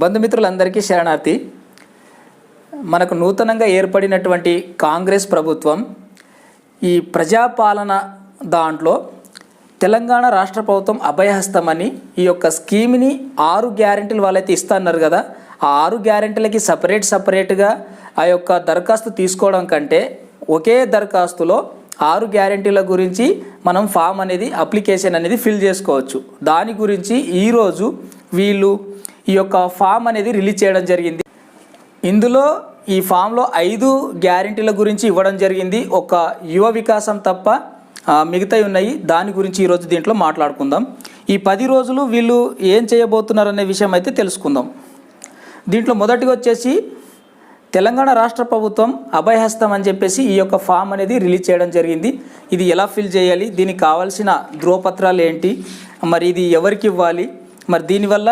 బంధుమిత్రులందరికీ శరణార్థి. మనకు నూతనంగా ఏర్పడినటువంటి కాంగ్రెస్ ప్రభుత్వం ఈ ప్రజాపాలన దాంట్లో తెలంగాణ రాష్ట్ర ప్రభుత్వం అభయహస్తమని ఈ యొక్క స్కీమ్ని ఆరు గ్యారెంటీలు వాళ్ళైతే ఇస్తున్నారు కదా ఆ ఆరు గ్యారెంటీలకి సపరేట్ సపరేట్గా ఆ యొక్క దరఖాస్తు తీసుకోవడం కంటే ఒకే దరఖాస్తులో ఆరు గ్యారెంటీల గురించి మనం ఫామ్ అనేది అప్లికేషన్ అనేది ఫిల్ చేసుకోవచ్చు. దాని గురించి ఈరోజు వీళ్ళు ఈ యొక్క ఫామ్ అనేది రిలీజ్ చేయడం జరిగింది. ఇందులో ఈ ఫామ్లో ఐదు గ్యారెంటీల గురించి ఇవ్వడం జరిగింది. ఒక యువ వికాసం తప్ప ఆ, మిగతాయి ఉన్నాయి. దాని గురించి ఈరోజు దీంట్లో మాట్లాడుకుందాం. ఈ పది రోజులు వీళ్ళు ఏం చేయబోతున్నారనే విషయం అయితే తెలుసుకుందాం. దీంట్లో మొదటిగా వచ్చేసి తెలంగాణ రాష్ట్ర ప్రభుత్వం అభయహస్తం అని చెప్పేసి ఈ యొక్క ఫామ్ అనేది రిలీజ్ చేయడం జరిగింది. ఇది ఎలా ఫిల్ చేయాలి? దీనికి కావాల్సిన ధ్రువపత్రాలు ఏంటి? మరి ఇది ఎవరికి ఇవ్వాలి? మరి దీనివల్ల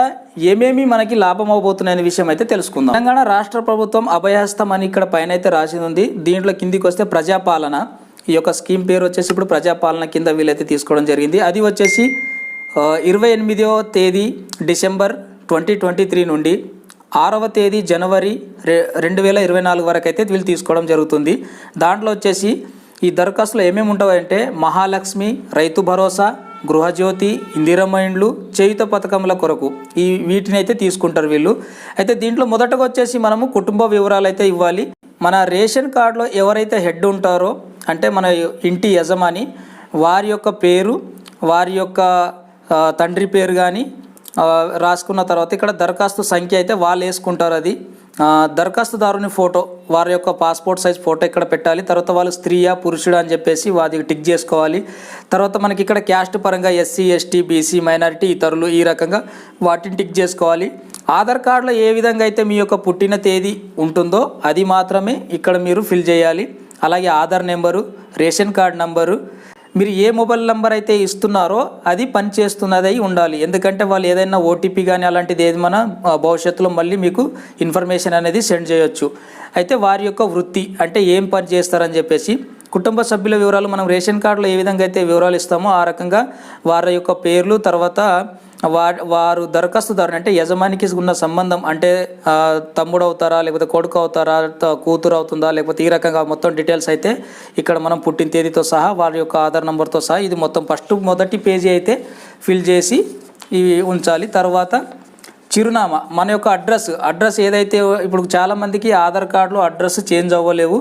ఏమేమి మనకి లాభం అవబోతున్నాయనే విషయం అయితే తెలుసుకుందాం. తెలంగాణ రాష్ట్ర ప్రభుత్వం అభయహస్తం అని ఇక్కడ పైన అయితే రాసి ఉంది దీంట్లో కిందికి వస్తే ప్రజాపాలన. ఈ యొక్క స్కీమ్ పేరు వచ్చేసి ఇప్పుడు ప్రజాపాలన కింద వీలైతే తీసుకోవడం జరిగింది. అది వచ్చేసి ఇరవై ఎనిమిదవ తేదీ డిసెంబర్ ట్వంటీ ట్వంటీ త్రీ నుండి ఆరవ తేదీ జనవరి రె రెండు వేల ఇరవై నాలుగు వరకు అయితే వీళ్ళు తీసుకోవడం జరుగుతుంది. దాంట్లో వచ్చేసి ఈ దరఖాస్తులో ఏమేమి ఉంటాయంటే మహాలక్ష్మి రైతు భరోసా గృహజ్యోతి ఇందిరమ్మ ఇండ్లు చేయుత పథకముల కొరకు ఈ వీటిని అయితే తీసుకుంటారు వీళ్ళు. అయితే దీంట్లో మొదటగా వచ్చేసి మనము కుటుంబ వివరాలు అయితే ఇవ్వాలి. మన రేషన్ కార్డులో ఎవరైతే హెడ్ ఉంటారో అంటే మన ఇంటి యజమాని వారి యొక్క పేరు వారి యొక్క తండ్రి పేరు కానీ రాసుకున్న తర్వాత ఇక్కడ దరఖాస్తు సంఖ్య అయితే వాళ్ళు వేసుకుంటారు అది. దరఖాస్తుదారుని ఫోటో వారి యొక్క పాస్పోర్ట్ సైజ్ ఫోటో ఇక్కడ పెట్టాలి తర్వాత వాళ్ళు స్త్రీయా పురుషుడా అని చెప్పేసి వాది టిక్ చేసుకోవాలి. తర్వాత మనకి ఇక్కడ క్యాస్ట్ పరంగా ఎస్సీ ఎస్టీ బీసీ మైనారిటీ ఇతరులు ఈ రకంగా వాటిని టిక్ చేసుకోవాలి. ఆధార్ కార్డులో ఏ విధంగా అయితే మీ యొక్క పుట్టిన తేదీ ఉంటుందో అది మాత్రమే ఇక్కడ మీరు ఫిల్ చేయాలి. అలాగే Aadhaar number ration card number మీరు ఏ మొబైల్ నెంబర్ అయితే ఇస్తున్నారో అది పనిచేస్తున్నది ఉండాలి. ఎందుకంటే వాళ్ళు ఏదైనా ఓటీపీ కానీ అలాంటిది ఏది మన భవిష్యత్తులో మళ్ళీ మీకు ఇన్ఫర్మేషన్ అనేది సెండ్ చేయొచ్చు. అయితే వారి యొక్క వృత్తి అంటే ఏం పని చేస్తారని చెప్పేసి కుటుంబ సభ్యుల వివరాలు మనం రేషన్ కార్డులో ఏ విధంగా అయితే వివరాలు ఇస్తామో ఆ రకంగా వారి యొక్క పేర్లు తర్వాత వా వారు దరఖాస్తుదారుని అంటే యజమానికి ఉన్న సంబంధం అంటే తమ్ముడు అవుతారా లేకపోతే కొడుకు అవుతారా కూతురు అవుతుందా లేకపోతే ఈ రకంగా మొత్తం డీటెయిల్స్ అయితే ఇక్కడ మనం పుట్టిన తేదీతో సహా వారి యొక్క ఆధార్ నెంబర్తో సహా ఇది మొత్తం ఫస్ట్ మొదటి పేజీ అయితే ఫిల్ చేసి ఇవి ఉంచాలి. తర్వాత చిరునామా. మన యొక్క అడ్రస్ అడ్రస్ ఏదైతే ఇప్పుడు చాలామందికి ఆధార్ కార్డులో అడ్రస్ చేంజ్ అవ్వలేవు.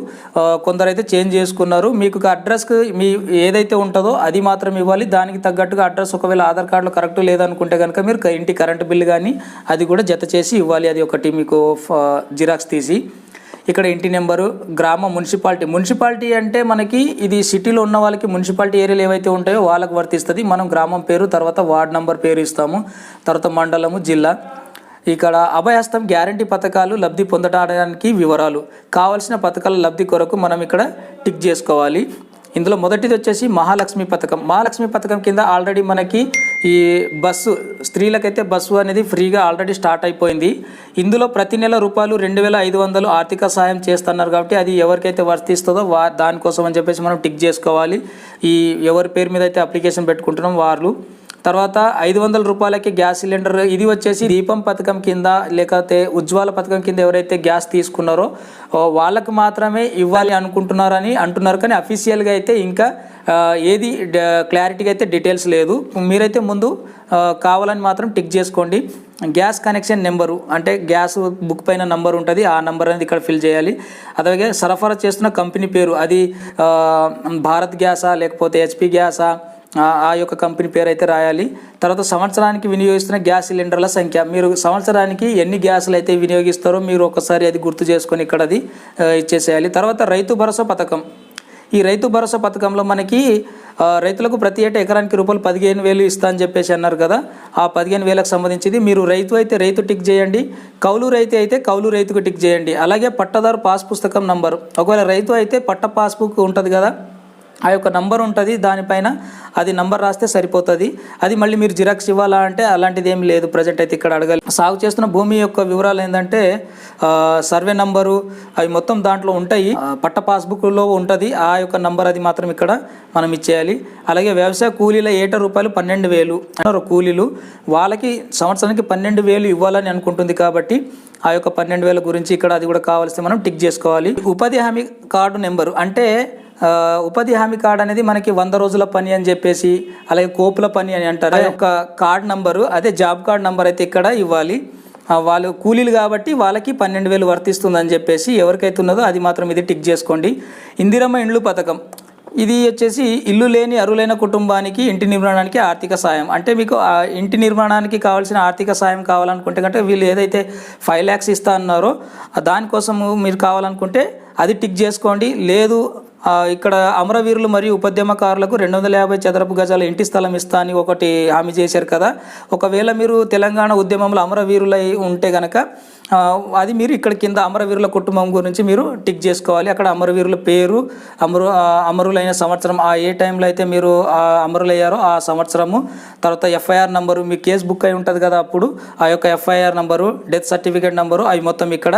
కొందరైతే చేంజ్ చేసుకున్నారు. మీకు అడ్రస్కి మీ ఏదైతే ఉంటుందో అది మాత్రం ఇవ్వాలి. దానికి తగ్గట్టుగా అడ్రస్ ఒకవేళ ఆధార్ కార్డులో కరెక్ట్ లేదనుకుంటే కనుక మీరు ఇంటి కరెంటు బిల్లు కానీ అది కూడా జత చేసి ఇవ్వాలి. అది ఒకటి మీకు జిరాక్స్ తీసి. ఇక్కడ ఇంటి నెంబరు గ్రామ మున్సిపాలిటీ. మున్సిపాలిటీ అంటే మనకి ఇది సిటీలో ఉన్న వాళ్ళకి మున్సిపాలిటీ ఏరియాలు ఏవైతే ఉంటాయో వాళ్ళకి వర్తిస్తుంది. మనం గ్రామం పేరు తర్వాత వార్డ్ నంబర్ పేరు ఇస్తాము. తర్వాత మండలము జిల్లా. ఇక్కడ అభయహస్తం గ్యారంటీ పథకాలు లబ్ధి పొందడానికి వివరాలు. కావలసిన పథకాల లబ్ధి కొరకు మనం ఇక్కడ టిక్ చేసుకోవాలి. ఇందులో మొదటిది వచ్చేసి మహాలక్ష్మి పథకం. మహాలక్ష్మి పథకం కింద ఆల్రెడీ మనకి ఈ బస్సు స్త్రీలకైతే బస్సు అనేది ఫ్రీగా ఆల్రెడీ స్టార్ట్ అయిపోయింది. ఇందులో ప్రతి నెల రూపాయలు రెండు వేల ఐదు వందలు ఆర్థిక సాయం చేస్తున్నారు కాబట్టి అది ఎవరికైతే వర్తిస్తుందో వా దానికోసం అని చెప్పేసి మనం టిక్ చేసుకోవాలి. ఈ ఎవరి పేరు మీద అయితే అప్లికేషన్ పెట్టుకుంటున్నాం వాళ్ళు. తర్వాత ఐదు వందల రూపాయలకి గ్యాస్ సిలిండర్ ఇది వచ్చేసి దీపం పథకం కింద లేకపోతే ఉజ్వాల పథకం కింద ఎవరైతే గ్యాస్ తీసుకున్నారో వాళ్ళకు మాత్రమే ఇవ్వాలి అనుకుంటున్నారని అంటున్నారు. కానీ అఫీషియల్గా అయితే ఇంకా ఏది క్లారిటీగా అయితే డీటెయిల్స్ లేదు. మీరైతే ముందు కావాలని మాత్రం టిక్ చేసుకోండి. గ్యాస్ కనెక్షన్ నెంబరు అంటే గ్యాస్ బుక్ పైన నంబర్ ఉంటుంది ఆ నంబర్ అనేది ఇక్కడ ఫిల్ చేయాలి. అలాగే సరఫరా చేస్తున్న కంపెనీ పేరు అది భారత్ గ్యాసా లేకపోతే హెచ్పి గ్యాసా ఆ యొక్క కంపెనీ పేరు అయితే రాయాలి. తర్వాత సంవత్సరానికి వినియోగిస్తున్న గ్యాస్ సిలిండర్ల సంఖ్య. మీరు సంవత్సరానికి ఎన్ని గ్యాసులు అయితే వినియోగిస్తారో మీరు ఒకసారి అది గుర్తు చేసుకొని ఇక్కడ అది ఇచ్చేసేయాలి. తర్వాత రైతు భరోసా పథకం. ఈ రైతు భరోసా పథకంలో మనకి రైతులకు ప్రతి ఏటా ఎకరానికి రూపాయలు పదిహేను వేలు ఇస్తా అని చెప్పేసి అన్నారు కదా. ఆ పదిహేను వేలకు సంబంధించింది మీరు రైతు అయితే రైతు టిక్ చేయండి. కౌలు రైతు అయితే కౌలు రైతుకు టిక్ చేయండి. అలాగే పట్టదారు పాస్ పుస్తకం నంబరు. ఒకవేళ రైతు అయితే పట్ట పాస్బుక్ ఉంటుంది కదా. ఆ యొక్క నంబర్ ఉంటుంది దానిపైన అది నంబర్ రాస్తే సరిపోతుంది. అది మళ్ళీ మీరు జిరాక్స్ ఇవ్వాలా అంటే అలాంటిది ఏం లేదు ప్రజెంట్ అయితే ఇక్కడ అడగాలి. సాగు చేస్తున్న భూమి యొక్క వివరాలు ఏంటంటే సర్వే నంబరు అవి మొత్తం దాంట్లో ఉంటాయి. పట్ట పాస్బుక్లో ఉంటుంది ఆ యొక్క నంబర్ అది మాత్రం ఇక్కడ మనం ఇచ్చేయాలి. అలాగే వ్యవసాయ కూలీల ఏట రూపాయలు పన్నెండు వేలు. అన్నారు కూలీలు వాళ్ళకి సంవత్సరానికి పన్నెండు వేలు ఇవ్వాలని అనుకుంటుంది కాబట్టి ఆ యొక్క పన్నెండు వేల గురించి ఇక్కడ అది కూడా కావాల్సి మనం టిక్ చేసుకోవాలి. ఉపాధి హామీ కార్డు నెంబరు అంటే ఉపాధి హామీ కార్డ్ అనేది మనకి వంద రోజుల పని అని చెప్పేసి అలాగే కోపుల పని అని అంటారు. ఆ యొక్క కార్డ్ నంబరు అదే జాబ్ కార్డ్ నంబర్ అయితే ఇక్కడ ఇవ్వాలి. వాళ్ళు కూలీలు కాబట్టి వాళ్ళకి పన్నెండు వేలు వర్తిస్తుందని చెప్పేసి ఎవరికైతే ఉన్నదో అది మాత్రం ఇది టిక్ చేసుకోండి. ఇందిరమ్మ ఇండ్లు పథకం. ఇది వచ్చేసి ఇల్లు లేని అరువులైన కుటుంబానికి ఇంటి నిర్మాణానికి ఆర్థిక సాయం. అంటే మీకు ఇంటి నిర్మాణానికి కావాల్సిన ఆర్థిక సాయం కావాలనుకుంటే కంటే వీళ్ళు ఏదైతే ఫైవ్ ల్యాక్స్ ఇస్తా అన్నారో దానికోసం దానికోసము మీరు కావాలనుకుంటే అది టిక్ చేసుకోండి. లేదు ఇక్కడ అమరవీరులు మరియు ఉపద్యమకారులకు రెండు వందల యాభై చదరపు గజాల ఇంటి స్థలం ఇస్తా అని ఒకటి హామీ చేశారు కదా. ఒకవేళ మీరు తెలంగాణ ఉద్యమంలో అమరవీరులై ఉంటే గనక అది మీరు ఇక్కడ కింద అమరవీరుల కుటుంబం గురించి మీరు టిక్ చేసుకోవాలి. అక్కడ అమరవీరుల పేరు అమరు అమరులైన సంవత్సరం ఆ ఏ టైంలో అయితే మీరు అమరులయ్యారో ఆ సంవత్సరము తర్వాత ఎఫ్ఐఆర్ నంబరు మీ కేసు బుక్ అయి ఉంటుంది కదా అప్పుడు ఆ యొక్క FIR number death certificate number అవి మొత్తం ఇక్కడ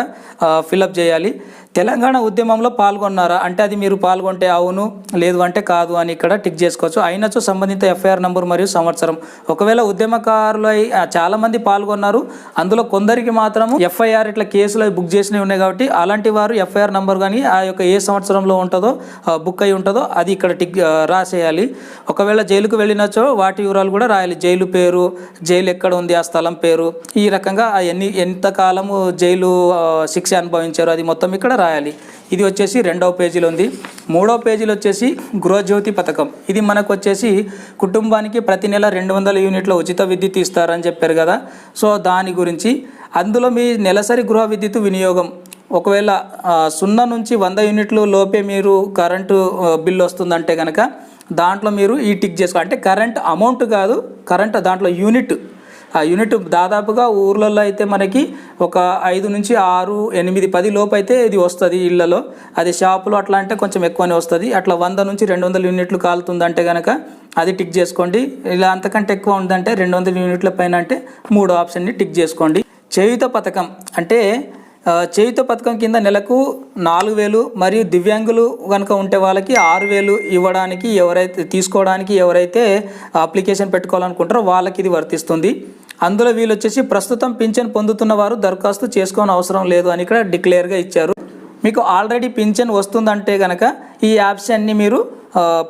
ఫిలప్ చేయాలి. తెలంగాణ ఉద్యమంలో పాల్గొన్నారా? అంటే అది మీరు పాల్గొంటే అవును లేదు అంటే కాదు అని ఇక్కడ టిక్ చేసుకోవచ్చు. అయినచో సంబంధిత ఎఫ్ఐఆర్ నంబర్ మరియు సంవత్సరం. ఒకవేళ ఉద్యమకారులు అయి చాలామంది పాల్గొన్నారు అందులో కొందరికి మాత్రము ఎఫ్ఐఆర్ ఇట్లా కేసులు బుక్ చేసినవి ఉన్నాయి కాబట్టి అలాంటి వారు ఎఫ్ఐఆర్ నెంబర్ కానీ ఆ యొక్క ఏ సంవత్సరంలో ఉంటుందో బుక్ అయి ఉంటుందో అది ఇక్కడ టిక్ రాసేయాలి. ఒకవేళ జైలుకు వెళ్ళినచో వాటి వివరాలు కూడా రాయాలి. జైలు పేరు జైలు ఎక్కడ ఉంది ఆ స్థలం పేరు ఈ రకంగా ఎన్ని ఎంతకాలము జైలు శిక్ష అనుభవించారు అది మొత్తం ఇక్కడ రాయాలి. ఇది వచ్చేసి రెండవ పేజీలో ఉంది. మూడవ పేజీలో వచ్చేసి గృహజ్యోతి పథకం. ఇది మనకు వచ్చేసి కుటుంబానికి ప్రతి నెల రెండు వందల యూనిట్ల ఉచిత విద్యుత్ ఇస్తారని చెప్పారు కదా. సో దాని గురించి అందులో మీ నెలసరి గృహ విద్యుత్ వినియోగం. ఒకవేళ సున్నా నుంచి వంద యూనిట్లు లోపే మీరు కరెంటు బిల్లు వస్తుందంటే కనుక దాంట్లో మీరు ఈ టిక్ చేసుకో అంటే కరెంట్ అమౌంట్ కాదు కరెంట్ దాంట్లో యూనిట్. ఆ యూనిట్ దాదాపుగా ఊర్లలో అయితే మనకి ఒక ఐదు నుంచి ఆరు ఎనిమిది పది లోపు అయితే ఇది వస్తుంది ఇళ్ళలో. అది షాపులో అట్లా అంటే కొంచెం ఎక్కువనే వస్తుంది. అట్లా వంద నుంచి రెండు వందల యూనిట్లు కాలుతుందంటే కనుక అది టిక్ చేసుకోండి. ఇలా అంతకంటే ఎక్కువ ఉందంటే రెండు వందల యూనిట్ల పైన అంటే మూడో ఆప్షన్ని టిక్ చేసుకోండి. చేయుత పథకం అంటే చేయుత పథకం కింద నెలకు నాలుగు వేలు మరియు దివ్యాంగులు కనుక ఉంటే వాళ్ళకి ఆరు వేలు ఇవ్వడానికి ఎవరైతే తీసుకోవడానికి ఎవరైతే అప్లికేషన్ పెట్టుకోవాలనుకుంటారో వాళ్ళకి ఇది వర్తిస్తుంది. అందులో వీళ్ళు వచ్చేసి ప్రస్తుతం పింఛన్ పొందుతున్న వారు దరఖాస్తు చేసుకోని అవసరం లేదు అని ఇక్కడ డిక్లేర్గా ఇచ్చారు. మీకు ఆల్రెడీ పింఛన్ వస్తుందంటే కనుక ఈ యాప్స్ అన్ని మీరు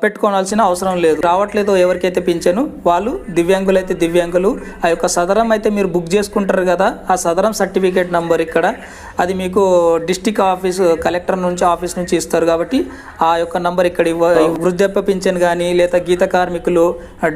పెట్టుకోవాల్సిన అవసరం లేదు. రావట్లేదు ఎవరికైతే పింఛను వాళ్ళు దివ్యాంగులు అయితే దివ్యాంగులు. ఆ యొక్క సదరం అయితే మీరు బుక్ చేసుకుంటారు కదా ఆ సదరం సర్టిఫికేట్ నంబర్ ఇక్కడ. అది మీకు డిస్టిక్ ఆఫీస్ కలెక్టర్ నుంచి ఆఫీస్ నుంచి ఇస్తారు కాబట్టి ఆ యొక్క నంబర్ ఇక్కడ ఇవ్వ వృద్ధాప్య పింఛన్ కానీ లేదా గీత కార్మికులు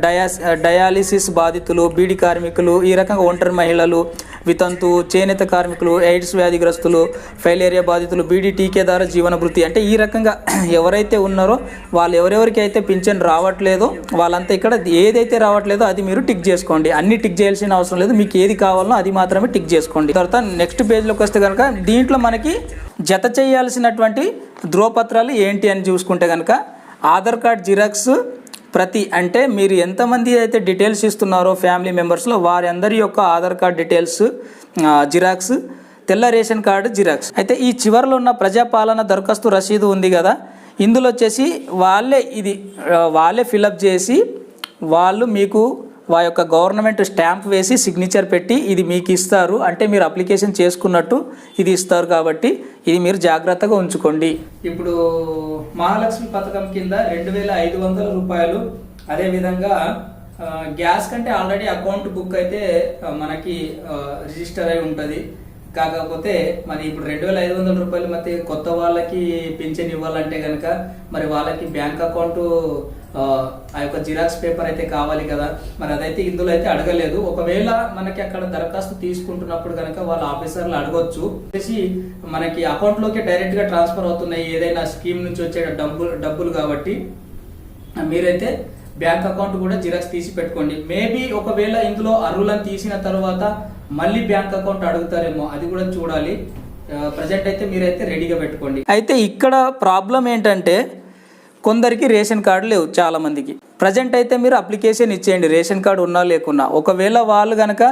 డయాస్ డయాలిసిస్ బాధితులు బీడీ కార్మికులు ఈ రకంగా ఒంటరి మహిళలు వితంతు చేనేత కార్మికులు ఎయిడ్స్ వ్యాధిగ్రస్తులు ఫైలేరియా బాధితులు బీడీ టీకేదార జీవన వృత్తి అంటే ఈ రకంగా ఎవరైతే ఉన్నారో వాళ్ళు ఎవరెవరికి అయితే పింఛన్ రావట్లేదో వాళ్ళంతా ఇక్కడ ఏదైతే రావట్లేదో అది మీరు టిక్ చేసుకోండి. అన్ని టిక్ చేయాల్సిన అవసరం లేదు. మీకు ఏది కావాలో అది మాత్రమే టిక్ చేసుకోండి. తర్వాత నెక్స్ట్ పేజ్లోకి వస్తే కనుక దీంట్లో మనకి జత చేయాల్సినటువంటి ధ్రువపత్రాలు ఏంటి అని చూసుకుంటే కనుక ఆధార్ కార్డ్ జిరాక్స్ ప్రతి అంటే మీరు ఎంతమంది అయితే డీటెయిల్స్ ఇస్తున్నారో ఫ్యామిలీ మెంబర్స్లో వారందరి యొక్క ఆధార్ కార్డ్ డీటెయిల్స్ జిరాక్స్ తెల్ల రేషన్ కార్డు జిరాక్స్. అయితే ఈ చివరిలో ఉన్న ప్రజాపాలన దరఖాస్తు రసీదు ఉంది కదా ఇందులో వచ్చేసి వాళ్ళే ఇది వాళ్ళే ఫిలప్ చేసి వాళ్ళు మీకు వా యొక్క గవర్నమెంట్ స్టాంప్ వేసి సిగ్నేచర్ పెట్టి ఇది మీకు ఇస్తారు. అంటే మీరు అప్లికేషన్ చేసుకున్నట్టు ఇది ఇస్తారు కాబట్టి ఇది మీరు జాగ్రత్తగా ఉంచుకోండి. ఇప్పుడు మహాలక్ష్మి పథకం కింద రెండు వేల ఐదు వందల రూపాయలు. అదేవిధంగా గ్యాస్ కంటే ఆల్రెడీ అకౌంట్ బుక్ అయితే మనకి రిజిస్టర్ అయి ఉంటుంది. కాకపోతే మరి ఇప్పుడు రెండు వేల ఐదు వందల రూపాయలు మరి కొత్త వాళ్ళకి పింఛన్ ఇవ్వాలంటే కనుక మరి వాళ్ళకి బ్యాంక్ అకౌంట్ ఆ, యొక్క జిరాక్స్ పేపర్ అయితే కావాలి కదా. మరి అదైతే ఇందులో అయితే అడగలేదు. ఒకవేళ మనకి అక్కడ దరఖాస్తు తీసుకుంటున్నప్పుడు కనుక వాళ్ళ ఆఫీసర్లు అడగొచ్చు. వచ్చేసి మనకి అకౌంట్లోకి డైరెక్ట్గా ట్రాన్స్ఫర్ అవుతున్నాయి ఏదైనా స్కీమ్ నుంచి వచ్చే డబ్బులు డబ్బులు కాబట్టి మీరైతే బ్యాంక్ అకౌంట్ కూడా జిరాక్స్ తీసి పెట్టుకోండి. మేబీ ఒకవేళ ఇందులో అర్హులను తీసిన తర్వాత మళ్ళీ బ్యాంక్ అకౌంట్ అడుగుతారేమో అది కూడా చూడాలి. ప్రజెంట్ అయితే మీరైతే రెడీగా పెట్టుకోండి. అయితే ఇక్కడ ప్రాబ్లం ఏంటంటే కొందరికి రేషన్ కార్డు లేవు చాలామందికి. ప్రజెంట్ అయితే మీరు అప్లికేషన్ ఇచ్చేయండి రేషన్ కార్డు ఉన్నా లేకున్నా. ఒకవేళ వాళ్ళు కనుక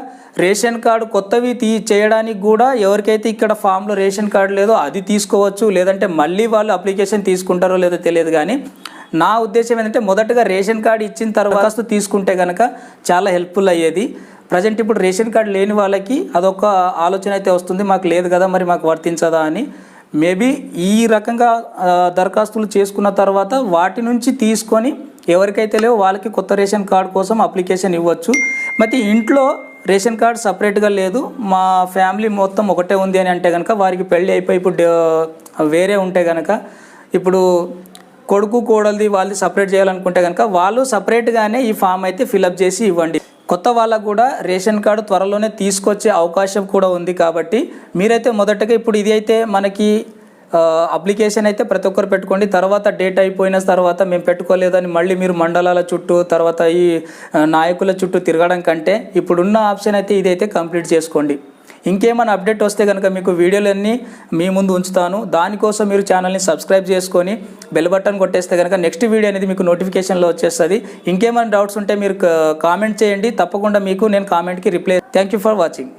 రేషన్ కార్డు కొత్తవి తీ చేయడానికి కూడా ఎవరికైతే ఇక్కడ ఫామ్లో రేషన్ కార్డు లేదో అది తీసుకోవచ్చు. లేదంటే మళ్ళీ వాళ్ళు అప్లికేషన్ తీసుకుంటారో లేదో తెలియదు కానీ నా ఉద్దేశం ఏంటంటే మొదటగా రేషన్ కార్డు ఇచ్చిన తర్వాత తీసుకుంటే కనుక చాలా హెల్ప్ఫుల్ అయ్యేది. ప్రజెంట్ ఇప్పుడు రేషన్ కార్డు లేని వాళ్ళకి అదొక ఆలోచన అయితే వస్తుంది. మాకు లేదు కదా మరి మాకు వర్తించదా అని. మేబీ ఈ రకంగా దరఖాస్తులు చేసుకున్న తర్వాత వాటి నుంచి తీసుకొని ఎవరికైతే లేవో వాళ్ళకి కొత్త రేషన్ కార్డు కోసం అప్లికేషన్ ఇవ్వచ్చు. మరి ఇంట్లో రేషన్ కార్డు సపరేట్గా లేదు. మా ఫ్యామిలీ మొత్తం ఒకటే ఉంది అని అంటే కనుక వారికి పెళ్ళి అయిపోయి ఇప్పుడు వేరే ఉంటే కనుక ఇప్పుడు కొడుకు కోడలిది వాళ్ళు సపరేట్ చేయాలనుకుంటే కనుక వాళ్ళు సపరేట్గానే ఈ ఫామ్ అయితే ఫిలప్ చేసి ఇవ్వండి. కొత్త వాళ్ళకు కూడా రేషన్ కార్డు త్వరలోనే తీసుకొచ్చే అవకాశం కూడా ఉంది కాబట్టి మీరైతే మొదటగా ఇప్పుడు ఇది అయితే మనకి అప్లికేషన్ అయితే ప్రతి ఒక్కరు పెట్టుకోండి. తర్వాత డేట్ అయిపోయిన తర్వాత మేము పెట్టుకోలేదని మళ్ళీ మీరు మండలాల చుట్టూ తర్వాత ఈ నాయకుల చుట్టూ తిరగడం కంటే ఇప్పుడున్న ఆప్షన్ అయితే ఇదైతే కంప్లీట్ చేసుకోండి. ఇంకేమైనా అప్డేట్ వస్తే కనుక మీకు వీడియోలన్నీ మీ ముందు ఉంచుతాను. దానికోసం మీరు ఛానల్ని సబ్స్క్రైబ్ చేసుకొని బెల్ బటన్ కొట్టేస్తే కనుక నెక్స్ట్ వీడియో అనేది మీకు నోటిఫికేషన్లో వచ్చేస్తుంది. ఇంకేమైనా డౌట్స్ ఉంటే మీరు కామెంట్ చేయండి. తప్పకుండా మీకు నేను కామెంట్కి reply thank you for watching.